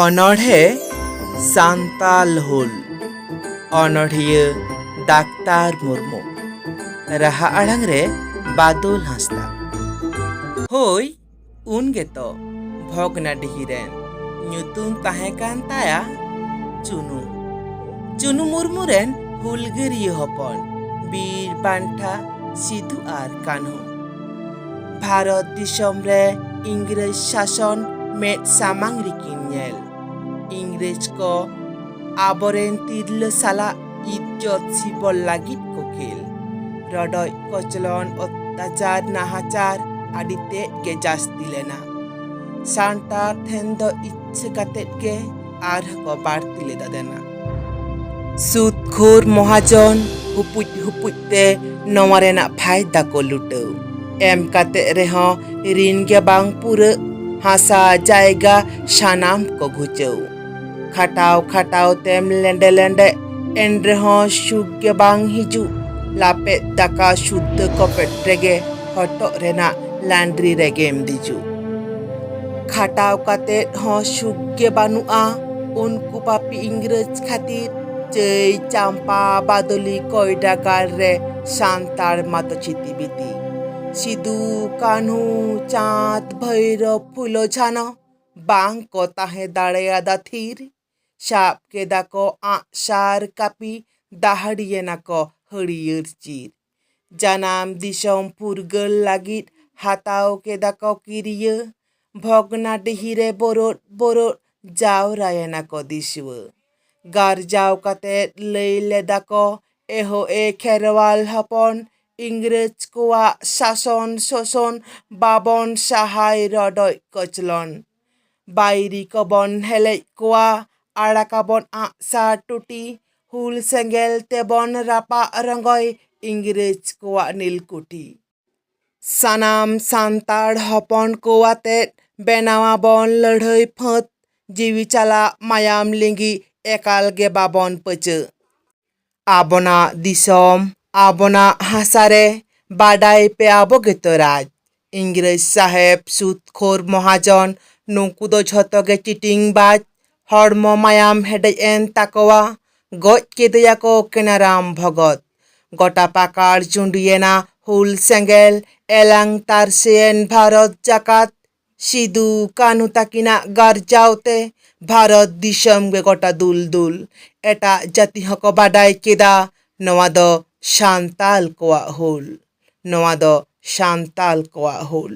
ᱚᱱᱚᱬᱦᱮ ᱥᱟᱱᱛᱟᱞ ᱦᱩᱞ ᱚᱱᱚᱬᱦᱤᱭᱟᱹ ᱰᱟᱠᱛᱟᱨ ᱢᱩᱨᱢᱩ ᱨᱟᱦᱟ ᱟᱲᱟᱝ ᱨᱮ ᱵᱟᱫᱚᱞ ᱦᱟᱸᱥᱫᱟ ᱦᱳᱭ ᱩᱱ ᱜᱮᱛᱚ ᱵᱷᱚᱜᱽᱱᱟᱰᱤᱦᱤ ᱨᱮᱱ ᱧᱩᱛᱩᱢ ᱛᱟᱦᱮᱸ ᱠᱟᱱ ᱛᱟᱭᱟ ᱪᱩᱱᱩ ᱪᱩᱱᱩ ᱢᱩᱨᱢᱩ ᱨᱮᱱ ᱦᱩᱞᱜᱟᱹᱨᱤᱭᱟᱹ ᱦᱚᱯᱚᱱ ᱵᱤᱨ ᱵᱟᱱᱴᱟ ᱥᱤᱫᱷᱩ ᱟᱨ ᱠᱟᱹᱱᱦᱩ ᱵᱷᱟᱨᱚᱛ ᱫᱤᱥᱚᱢ ᱨᱮ ᱤᱝᱨᱮᱡᱽ ᱥᱟᱥᱚᱱ samang rikin nyel. Inggris ko aboren tidlo sala ijot sibol lagit ko kel. Rodoy kochlon অত্যাচার নাহাচার আদিতে গেজাস দিলে না সান্টা থেন্দ ইচ্ছে কাতের গে আর কবার দিলে দাদে না সুদখোর মহাজন হুপুজ হুপুজতে নওয়া রেনা ফায়দা কো লুটাও এম কাতে রেহ ঋণ গে বাং পুরা হাসা জায়গা সানাম কো ঘুচেও খাটাও খাটাও তেম লেন্ডে লেন্ডে এন্ড্রে হঁ সুগে বাং হিজু। লাপে দাকা শুদ্ধ কপেট রেগে হটক রেনা লান্ড্রি রেগেম দিজু। খাটাও কাতে হঁ সুগে বানুয়া উনকু পাপি ইংরেজ খাতির। চেই চাম্পা বাদলি কয়ডা গার রে সান্তার মাতো চিতিবিতি সিধু, কানু, চাঁদ, ভৈরব ফুল ঝান বাঙ্ক তাহে দাঁড়েয়াদা থির। সাপ কেদাক আঁসার কাপি, দাহাড়িয়ে নাক হরিয়র চির। জানাম দিশম ফুরগল লাগিত হাতাও কেদাক কিরিয়। ভগ্না ডিহিরে বরট বরট যাও রায়নাক দিশুয়। গার যাও কাতে লই দাক এহ এ খেরওয়াল হপন ইংরেজ কুয়া শাসন শোষণ বাবন সাহায় রডয় কচলন। বাইরি কবন হেলেক কোয়া আড়াকাবন আঁসা টুটি, হুল সেঙ্গেল তেবন রাপা রঙ্গয় ইংরেজ কোয়া নীলকুটি। সানাম সান্তাড় হপন কোয়াতে বেনাওয়াবন লড়াই ফঁত, জীবি চালা মায়াম লিঙ্গি একালগে বাবন পচ। আবনা দিসম আবনা হাসারে বাডাই পে অবগত রাজ ইংরেজ সাহেব, সুৎখোর মহাজন, নুকুদো ঝতগে চিটিং বাজ হর্ম মায়াম হেডে এন তাকোয়া গজ কেদেয়াকো কেনারাম ভগত। গোটা পাকার জুন্ডিয়েনা হুল সেঙ্গেল এলাং তার সেন ভারত জাকাত সিধু কানু তাকিনা গার গারজাওতে ভারত দিশম গে গোটা দুল দুল এটা জাতি হক বাডাই কেদা ᱜᱚᱴᱟ ᱫᱩᱞ ᱫᱩᱞ ᱮᱴᱟᱜ ᱡᱟᱹᱛᱤ ᱦᱚᱸᱠᱚ ᱵᱟᱰᱟᱭ ᱠᱮᱫᱟ ᱱᱚᱣᱟ ᱫᱚ ᱥᱟᱱᱛᱟᱞ ᱠᱚᱣᱟᱜ ᱦᱩᱞ ᱱᱚᱣᱟ ᱫᱚ ᱥᱟᱱᱛᱟᱞ ᱠᱚᱣᱟᱜ ᱦᱩᱞ